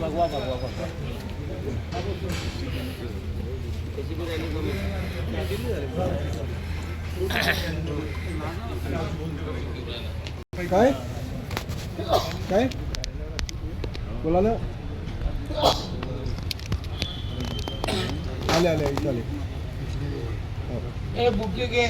भगवा भगवा भगवा त्याची बी रॅली काय? काय? बोला ना आले आले इथं आले हो. ए बुके घे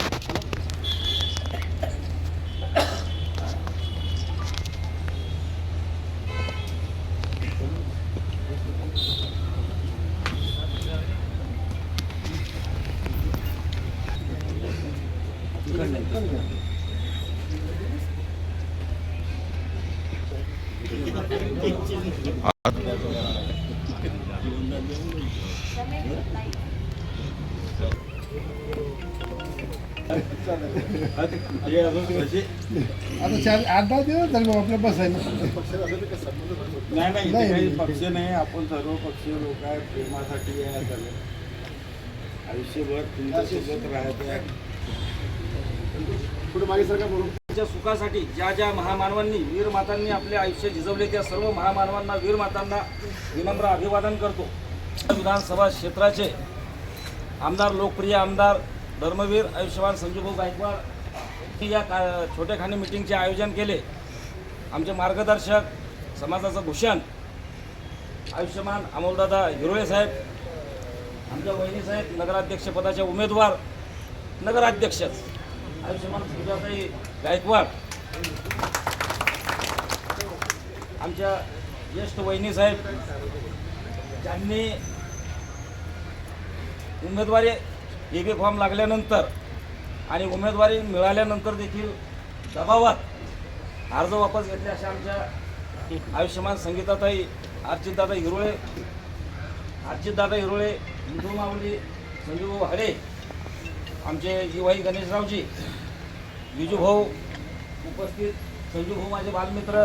आता चार आठ दहा दिवस झाले आपल्या बसायला. नाही नाही नाही. इथे काही पक्ष नाही आपण सर्व पक्ष लोक प्रेमासाठी आहे सगळे आयुष्यभर तुमच्यासोबत राहायचं आहे. पुढे मागे सरकार सुखासाठी ज्या ज्या महामानवांनी वीर मातांनी आपले आयुष्य झिजवले त्या सर्व महामानवांना वीर मातांना विनम्र अभिवादन करतो. विधानसभा क्षेत्राचे आमदार लोकप्रिय आमदार धर्मवीर आयुष्यमान संजूभाऊ गायकवाड या का छोट्या खाणी मिटिंगचे आयोजन केले. आमचे मार्गदर्शक समाजाचं भूषण आयुष्यमान अमोलदादा हिरोळे साहेब आमच्या वहिनी साहेब नगराध्यक्षपदाचे उमेदवार नगराध्यक्षच आयुष्यमान सुजाताई गायकवाड आमच्या ज्येष्ठ वहिनी साहेब ज्यांनी उमेदवारी ए बी फॉर्म लागल्यानंतर आणि उमेदवारी मिळाल्यानंतर देखील दबावात अर्ज वापस घेतले अशा आमच्या आयुष्यमान संगीताताई अर्चितदादा हिरोळे अर्चितदादा हिरोळे इंदू माऊली संजूभाऊ हडे आमचे जीवाई गणेशरावजी विजूभाऊ उपस्थित संजूभाऊ माझे बालमित्र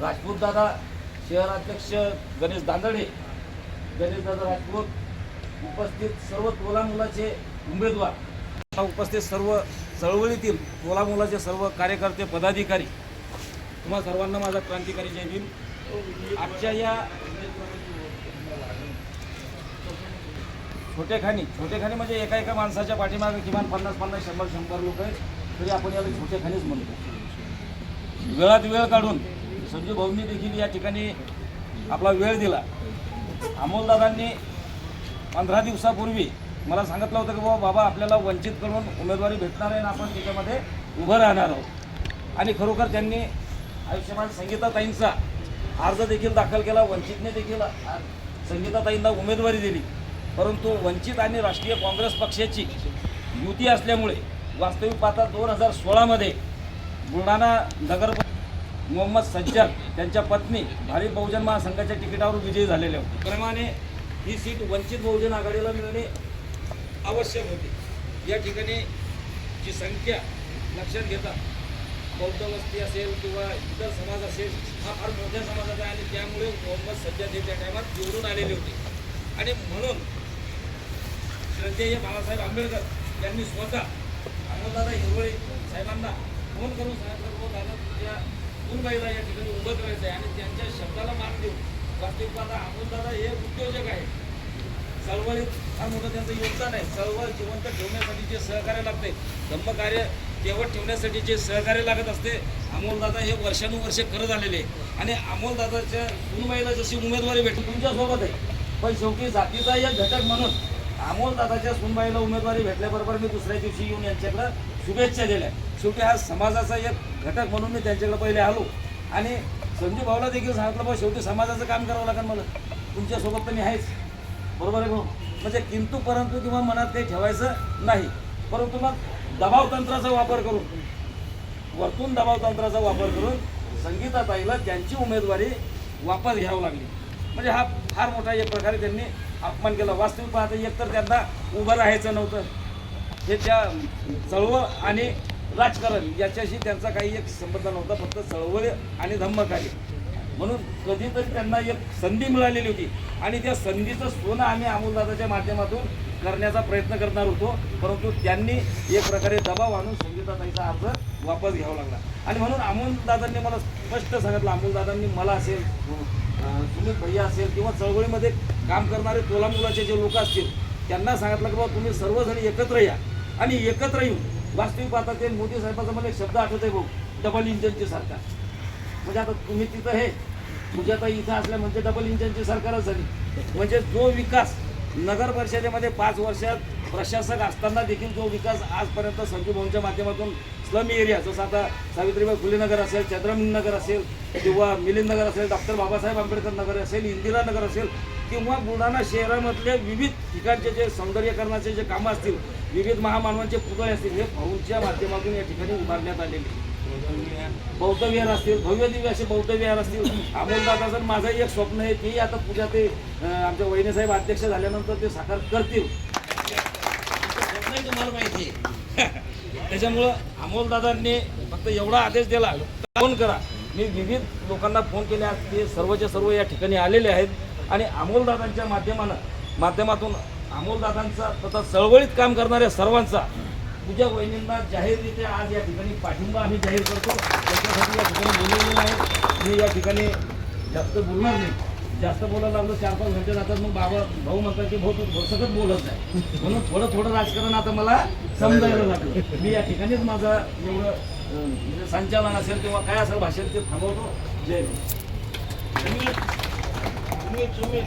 राजपूत दादा शहराध्यक्ष गणेश दांदडे गणेश दादा राजपूत उपस्थित सर्व टोला मुलाचे उमेदवार उपस्थित सर्व चळवळीतील टोला मुलाचे सर्व कार्यकर्ते पदाधिकारी तुम्हा सर्वांना माझा क्रांतिकारी जय भीम. आजच्या या छोटेखानी छोटेखानी म्हणजे एका एका माणसाच्या पाठीमागे किमान पन्नास पन्नास शंभर शंभर लोक आहेत तरी आपण याला छोटेखानीच म्हणतो. वेळात वेळ काढून संजू भाऊंनी देखील या ठिकाणी आपला वेळ दिला. अमोलदादांनी पंधरा दिवसापूर्वी मला सांगितलं होतं की बाबा बाबा आपल्याला वंचित करून उमेदवारी भेटणार आहे आणि आपण त्याच्यामध्ये उभं राहणार आहोत. आणि खरोखर त्यांनी आयुष्यमान संगीताताईंचा अर्ज देखील दाखल केला वंचितने देखील संगीताताईंना उमेदवारी दिली. परंतु वंचित आणि राष्ट्रीय काँग्रेस पक्षाची युती असल्यामुळे वास्तविक पाहता दोन हजार सोळामध्ये बुलढाणा नगर मोहम्मद सज्जद त्यांच्या पत्नी भारी बहुजन महासंघाच्या तिकिटावर विजयी झालेले होते. क्रमाने ही सीट वंचित बहुजन आघाडीला मिळणे आवश्यक होते. या ठिकाणी जी संख्या लक्षात घेता बौद्ध वस्ती असेल किंवा इतर समाज असेल हा फार मोठ्या समाजाचा आहे आणि त्यामुळे मोहम्मद सज्जद हे त्या टायमात निवडून आलेले होते. आणि म्हणून श्रद्धेय बाळासाहेब आंबेडकर यांनी स्वतः अमोलदादा हिरवळे साहेबांना फोन करून सांगितलं हो दादा तुझ्या मुंबईला या ठिकाणी उभं करायचं आहे आणि त्यांच्या शब्दाला मान देऊ वास्तविक पाहता अमोलदादा हे उद्योजक आहे. चळवळीत फार मोठं त्यांचं योगदान आहे. चळवळ जिवंत ठेवण्यासाठी जे सहकार्य लागते धम्मकार्य केवळ ठेवण्यासाठी जे सहकार्य लागत असते अमोलदादा हे वर्षानुवर्षे करत आलेले आहे. आणि अमोलदादाच्या सुनबाईला जशी उमेदवारी भेटली तुमच्यासोबत आहे. पण शेवटी जातीचा एक घटक म्हणून अमोलदादाच्या सुनबाईला उमेदवारी भेटल्याबरोबर मी दुसऱ्या दिवशी येऊन यांच्याकडं शुभेच्छा दिल्या. शेवटी हा समाजाचा एक घटक म्हणून मी त्यांच्याकडे पहिले आलो. आणि संजू भाऊला देखील सांगितलं बा शेवटी समाजाचं काम करावं लागेल मला. तुमच्यासोबत तर मी आहेच. बरोबर आहे भाऊ? म्हणजे किंतु परंतु किंवा मनात काही ठेवायचं नाही. परंतु मग दबाव तंत्राचा वापर करून वरतून दबाव तंत्राचा वापर करून संगीताताईला त्यांची उमेदवारी वापस घ्यावी लागली. म्हणजे हा फार मोठा एक प्रकारे त्यांनी अपमान केला. वास्तविक पाहता एकतर त्यांना उभं राहायचं नव्हतं. हे त्या चळवळ आणि राजकारण याच्याशी त्यांचा काही एक संबंध नव्हता फक्त चळवळ आणि धम्मकार्य म्हणून कधीतरी त्यांना एक संधी मिळालेली होती. आणि त्या संधीचं सोनं आम्ही अमोलदादाच्या माध्यमातून करण्याचा प्रयत्न करणार होतो. परंतु त्यांनी एक प्रकारे दबाव आणून संगीताताईचा अर्ज वापस घ्यावा लागला. आणि म्हणून अमोलदादांनी मला स्पष्ट सांगितलं अमोलदादांनी मला असेल सुमित भैया असेल किंवा चळवळीमध्ये काम करणारे तोलामुलाचे जे लोक असतील त्यांना सांगितलं की बाबा तुम्ही सर्वजण एकत्र या. आणि एकत्र येऊन वास्तविक पाहता ते मोदी साहेबाचा मला एक शब्द आठवत आहे भाऊ डबल इंजनची सरकार. म्हणजे आता तुम्ही तिथं हे पूजाता इथं असल्या म्हणजे डबल इंजनची सरकारच झाली म्हणजे जो विकास नगर परिषदेमध्ये पाच वर्षात प्रशासक असताना देखील जो विकास आजपर्यंत संजू भाऊंच्या माध्यमातून स्लम एरिया जसं आता सावित्रीबाई फुले नगर असेल चंद्रमिन नगर असेल किंवा मिलिंद नगर असेल डॉक्टर बाबासाहेब आंबेडकर नगर असेल इंदिरा नगर असेल किंवा बुलढाणा शहरामधले विविध ठिकाणचे जे सौंदर्यकरणाचे जे कामं असतील विविध महामानवांचे पुतळे असतील हे भाऊंच्या माध्यमातून या ठिकाणी उभारण्यात आलेले. बौद्ध विहार असतील भव्य दिव्य असे बौद्ध विहार असतील अमोलदादाचं माझंही एक स्वप्न आहे की आता पूजा ते आमच्या वहिनीसाहेब अध्यक्ष झाल्यानंतर ते साकार करतील. तुम्हाला माहिती आहे त्याच्यामुळं अमोलदादांनी फक्त एवढा आदेश दिला फोन करा. मी विविध लोकांना फोन केले ते सर्वच्या सर्व या ठिकाणी आलेले आहेत. आणि अमोलदादांच्या माध्यमानं माध्यमातून अमोलदादांचा तथा चळवळीत काम करणाऱ्या सर्वांचा पूजा वहिनींना जाहीररित्या आज या ठिकाणी पाठिंबा आम्ही जाहीर करतो. त्याच्यासाठी या ठिकाणी बोललेलं आहे मी या ठिकाणी जास्त बोलणार नाही. जास्त बोलायला लागलं चार पाच घंटे जातात मग बाबा भाऊ म्हणतात की भाऊ तू बोलत नाही म्हणून थोडं थोडं राजकारण आता मला समजायला लागलं. मी या ठिकाणीच माझं एवढं म्हणजे संचालन असेल किंवा काय असेल भाषेत ते थांबवतो. जय तुम्ही तुम्ही